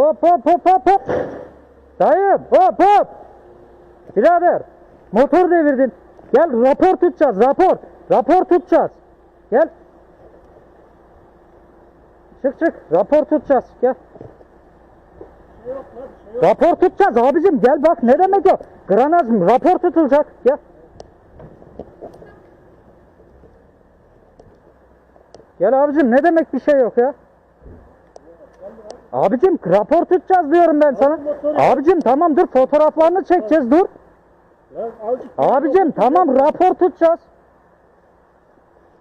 Hop hop hop hop hop. Dayım hop hop. Birader motor devirdin. Gel rapor tutacağız rapor. Rapor tutacağız. Gel. Çık çık rapor tutacağız gel. Rapor tutacağız abicim gel bak ne demek o. Granazm rapor tutulacak gel. Gel abicim ne demek bir şey yok ya. Abicim rapor tutacağız diyorum ben sana. Abicim tamam dur fotoğraflarını çekeceğiz dur. Abicim tamam rapor tutacağız.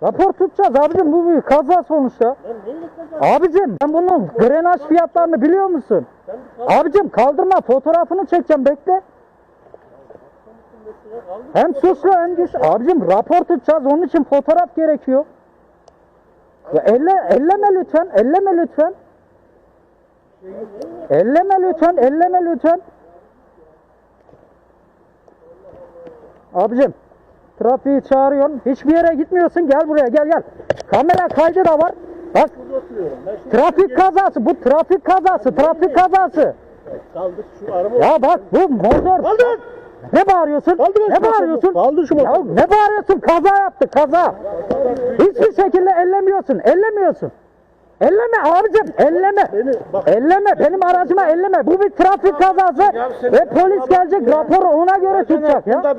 Rapor tutacağız abicim bu bir kaza sonuçta. Abicim sen bunun grenaj fiyatlarını biliyor musun? Abicim kaldırma fotoğrafını çekeceğim bekle. Hem suçlu hem güç. Abicim rapor tutacağız onun için fotoğraf gerekiyor. Ya elle, elleme lütfen, elleme lütfen. Elleme lütfen, elleme lütfen. Abicim, trafiği çağırıyorsun. Hiçbir yere gitmiyorsun. Gel buraya, gel gel. Kamera kaydı da var. Bak, trafik kazası. Bu trafik kazası, trafik kazası. Kaldır şu araba. Ya bak bu motor. Kaldır. Ne bağırıyorsun? Kaldır ne bağırıyorsun? Kaldır şu Ya motoru. ne bağırıyorsun? Kaza yaptı, kaza. Hiçbir şekilde ellemiyorsun, ellemiyorsun. Elleme abicim, elleme. Beni bak. Elleme, benim aracıma elleme. Bu bir trafik kazası ve polis gelecek raporu ona göre tutacak ya.